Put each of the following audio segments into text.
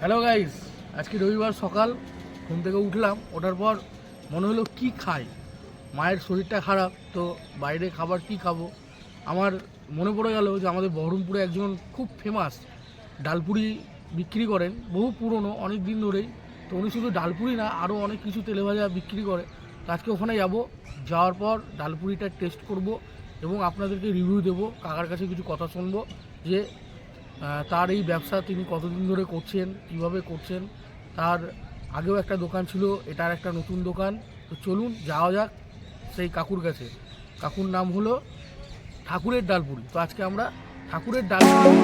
Hello guys আজকে রবিবার সকাল। ঘুম থেকে উঠলাম, ওঠার পর মনে হলো কি খাই? মায়ের শরীরটা খারাপ, তো বাইরে খাবার কি খাব? আমার মনে পড়ে গেল যে আমাদের বহরমপুরে একজন খুব ফেমাস ডালপুরি বিক্রি করেন, বহু পুরনো, অনেক দিন ধরেই। তো উনি শুধু ডালপুরি না আরও অনেক কিছু তেলে ভাজা বিক্রি করে। তো আজকে ওখানে যাব, যাওয়ার পর ডালপুরিটা টেস্ট করব এবং আপনাদেরকে রিভিউ দেবো, কাকার কাছে কিছু কথা শুনব যে তার এই ব্যবসা তিনি কতদিন ধরে করছেন, কীভাবে করছেন, তার আগেও একটা দোকান ছিল, এটার একটা নতুন দোকান। তো চলুন, যাওয়া যাক সেই কাকুর কাছে। কাকুর নাম হলো ঠাকুরের ডালপুরি। তো আজকে আমরা ঠাকুরের ডালপুরি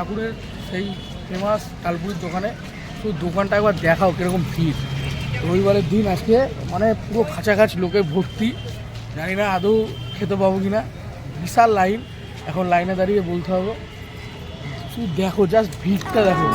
ঠাকুরের সেই ফেমাস তালপুরির দোকানে শুধু দোকানটা একবার দেখাও কীরকম ভিড় রবিবারের দিন আজকে মানে পুরো খাঁচাখাঁচ লোকে ভর্তি। জানি না আদৌ খেতে পাবো কি না বিশাল লাইন এখন লাইনে দাঁড়িয়ে বলতে হবে। শুধু দেখো জাস্ট ভিড়টা দেখো।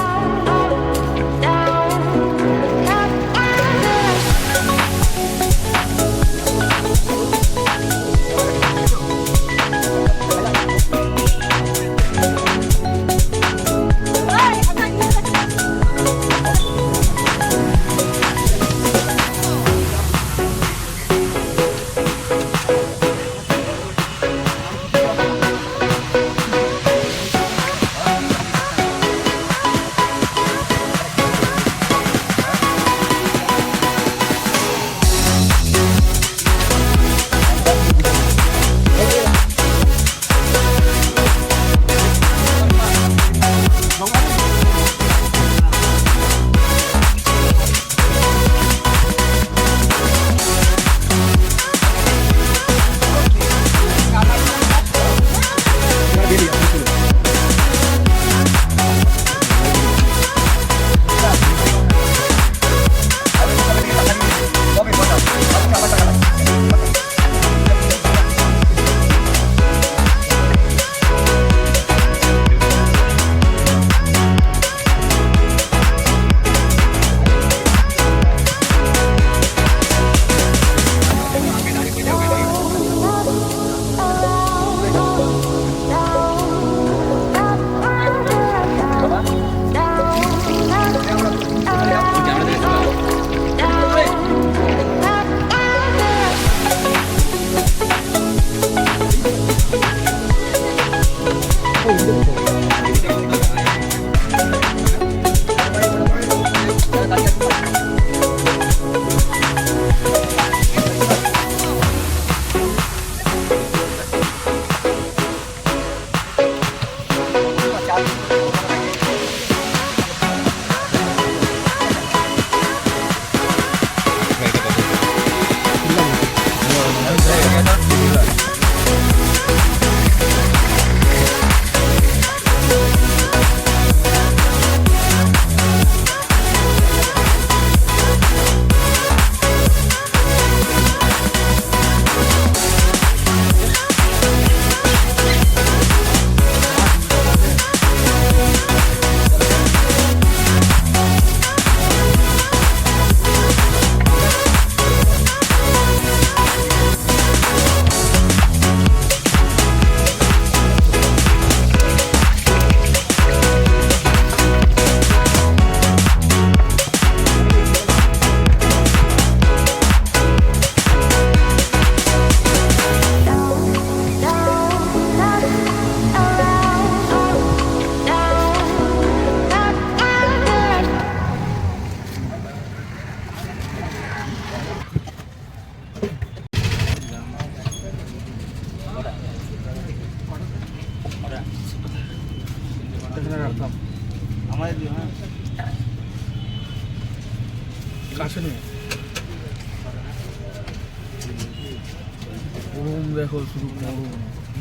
Oh.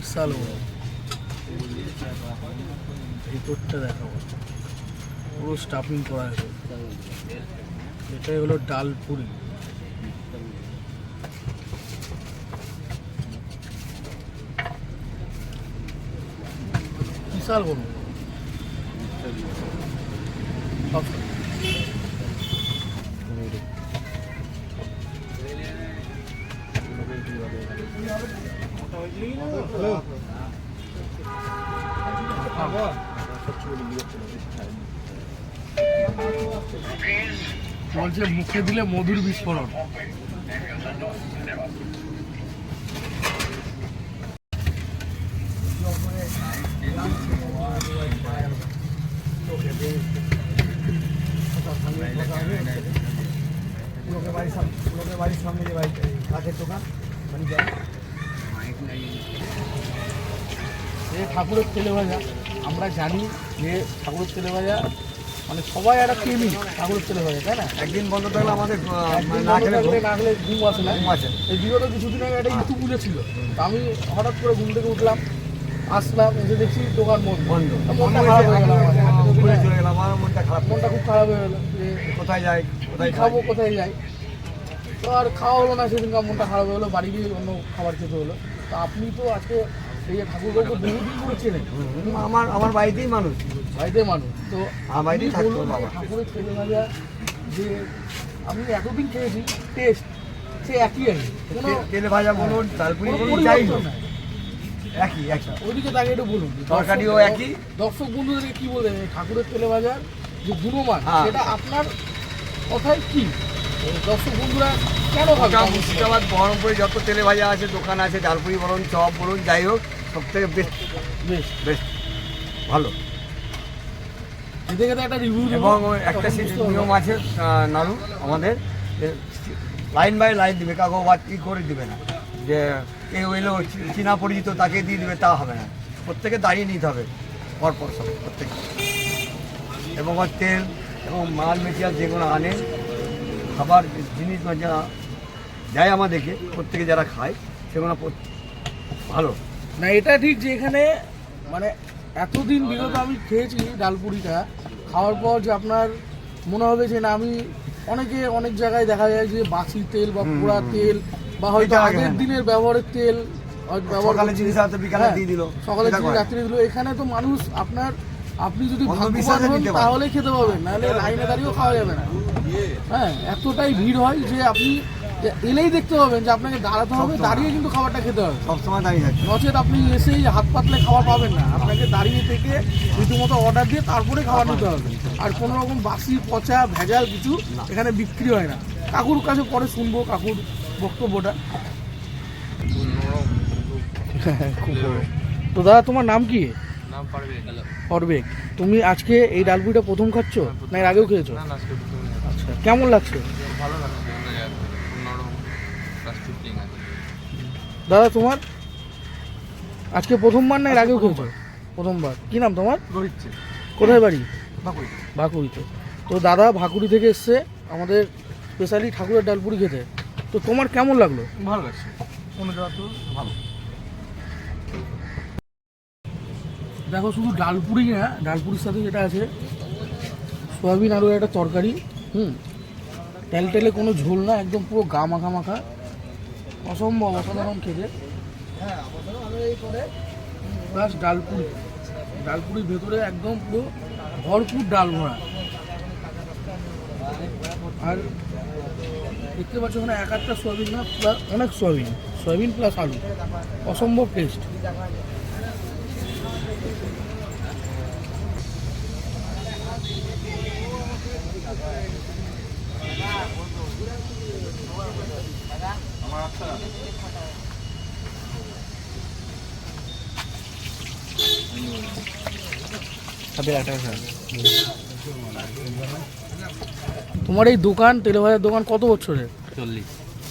বিশাল গরম ভিতরটা দেখাবো। পুরো স্টাফিং করা আছে এটাই হলো ডাল পুরি। বিশাল গরম সব। বলছে মুখে দিলে মধুর বিস্ফোরণ। লোকের বাড়ির সামনে লোকের বাড়ির সামনে যে বাড়ি কাঠের দোকান মানে এ ঠাকুরের তেলে ভাজা আমরা জানি যে ঠাকুরের তেলে ভাজা মানে সবাই একটা প্রেমী ঠাকুরের তেলে ভাজা তাই না? একদিন বন্ধ থাকলে আমাদের না খেলে না খেলে ঘুম আসে না। ঘুম আছে এই বিগত কিছুদিন আগে একটা ইতু পুজো ছিল। তো আমি হঠাৎ করে ঘুম থেকে উঠলাম আসলাম এসে দেখছি দোকান বন্ধ। বন্ধ। মনটা খারাপ হয়ে গেল আমার। মনটা খারাপ মনটা খুব খারাপ হয়ে গেলো যে কোথায় যাই কোথায় খাব কোথায় যাই? তো আর খাওয়া হলো না সেদিন মনটা খারাপ হয়ে গেলো বাড়ি গিয়ে অন্য খাবার খেতে হলো। তো আপনি তো আজকে ঠাকুরবাবুকে বহুদিন করে চেনেন। আমার আমার বাড়িতেই মানুষ। বাড়িতে মানুষ। তো আমার বাড়িতেই থাকতো বাবা। ঠাকুরের তেলে ভাজা যে আমি এতদিন খেয়েছি টেস্ট সে একই আছে। তেলে ভাজা বলুন ডালপুরি কোনো বলুন যাই পরিবর্তন হোক একই একই। ওইদিকে তাকে একটু বলুন। তরকারিও একই। দর্শক বন্ধুদেরকে কি বলবেন এই ঠাকুরের তেলে ভাজার যে গুণমান হ্যাঁ। সেটা আপনার কথায় কি? দর্শক বন্ধুরা কেন মুর্শিদাবাদ বহরমপুরে যত তেলে ভাজা আছে দোকান আছে ডালপুরি বলুন চপ বলুন যাই হোক সব থেকে বেস্ট বেশ। বেস্ট ভালো। একটা রিভিউ এবং একটা নিয়ম আছে নাড়ু আমাদের লাইন বাই লাইন দিবে কাকু বা ই করে দিবে না। যে কেউ এলো চীনা পরিচিত তাকে দিয়ে দিবে তা হবে না। প্রত্যেকে দাঁড়িয়ে নিতে হবে পরপর সব প্রত্যেকে এবং তেল এবং মাল মেটিরিয়াল যেগুলো আনে খাবার জিনিস বা যা দেয় আমাদেরকে প্রত্যেকে যারা খায় সেগুলো ভালো। না এটা ঠিক যে এখানে মানে এতদিন বিগত আমি খেয়েছি ডালপুরিটা খাওয়ার পর যে আপনার মনে হবে যে না আমি অনেকে অনেক জায়গায় দেখা যায় যে বাসি তেল বা পোড়া তেল বা হয়তো আগের দিনের ব্যবহারের তেল সকালে জিনিস বিকালে হ্যাঁ, দিয়ে দিল। সকালে এটা জিনিস করে। রাত্রে দিল। এখানে তো মানুষ আপনার আপনি যদি ভাগ্যবান হন তাহলে খেতে পাবেন নাহলে লাইনে দাঁড়িয়েও খাওয়া যাবে না। হ্যাঁ এতটাই ভিড় হয় যে আপনি এলেই দেখতে পাবেন যে আপনাকে দাঁড়াতে হবে দাঁড়িয়ে কিন্তু খাবারটা খেতে হবে। সবসময় দাঁড়িয়ে থাকে নচেত আপনি এসেই হাত পাতলে খাবার পাবেন না। আপনাকে দাঁড়িয়ে থেকে রীতিমতো অর্ডার দিয়ে তারপরে খাবার নিতে হবে। আর কোনো রকম বাসি পচা ভেজাল কিছু এখানে বিক্রি হয় না। কাকুর কাছে পরে শুনব কাকুর বক্তব্যটা। খুব বড়। তো দাদা তোমার নাম কি? নাম পারবে অরবেক তুমি আজকে এই ডালপুরিটা প্রথম খাচ্ছ? না এর আগেও খেয়েছো? আচ্ছা কেমন লাগছে? ভালো দাদা তোমার? আজকে প্রথমবার না এর আগেও খেয়েছো? প্রথমবার। কি নাম তোমার? কোথায় বাড়ি? ভাকুড়িতে তো দাদা ভাকুড়ি থেকে এসছে আমাদের স্পেশালি ঠাকুরের ডালপুরি খেতে। তো তোমার কেমন লাগল? ভালো লাগছে। ভালো। দেখো শুধু ডালপুরি না ডালপুরির সাথে যেটা আছে, সয়াবিন আলুর একটা তরকারি, হুম? তেল টেলে কোনো ঝোল না, একদম পুরো গা মাখা মাখা। অসম্ভব, অসাধারণ খেতে। প্লাস ডালপুরি। ডালপুরির ভেতরে একদম পুরো ভরপুর ডাল ভরা। আর দেখতে পাচ্ছ ওখানে এক একটা সয়াবিন না অনেক সয়াবিন। সয়াবিন প্লাস আলু। অসম্ভব টেস্ট তোমার এই দোকান তেলেভাজার দোকান কত বছরের? চল্লিশ।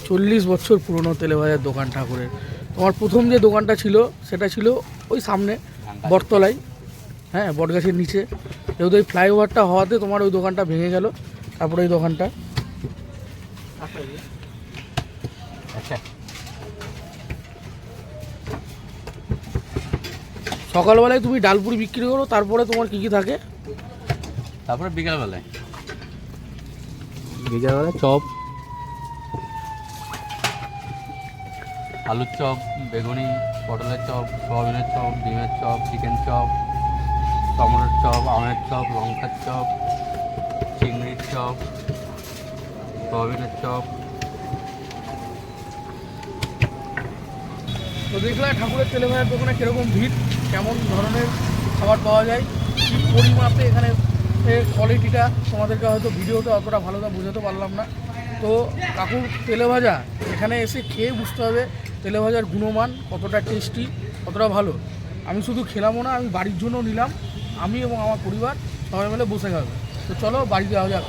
চল্লিশ বছর পুরনো তেলেভাজার দোকান ঠাকুরের। তোমার প্রথম যে দোকানটা ছিল সেটা ছিল ওই সামনে বটতলায়। হ্যাঁ বটগাছের নিচে। যেহেতু ওই ফ্লাইওভারটা হওয়াতে তোমার ওই দোকানটা ভেঙে গেল তারপরে ওই দোকানটা। আচ্ছা। সকালবেলায় তুমি ডালপুরি বিক্রি করো তারপরে তোমার কী কী থাকে? তারপরে বিকালবেলায়। বিকালবেলায় চপ। আলুর চপ বেগুনি পটলের চপ সোয়াবিনের চপ ডিমের চপ চিকেন চপ টমেটোর চপ আমের চপ লঙ্কার চপ চিংড়ির চপ সোয়াবিনের চপ তো দেখলে ঠাকুরের তেলে ভাজার দোকানে কীরকম ভিড়, কেমন ধরনের খাবার পাওয়া যায়, কী পরিমাপে এখানে কোয়ালিটিটা তোমাদেরকে হয়তো ভিডিওতে অতটা ভালোটা বোঝাতে পারলাম না। তো কাকুর তেলে ভাজা, এখানে এসে খেয়ে বুঝতে হবে তেলে ভাজার গুণমান কতটা টেস্টি কতটা ভালো। আমি শুধু খেলামও না, আমি বাড়ির জন্য নিলাম, আমি এবং আমার পরিবার সবাই মিলে বসে খাবে। তো চলো বাড়ি যাওয়া যাক।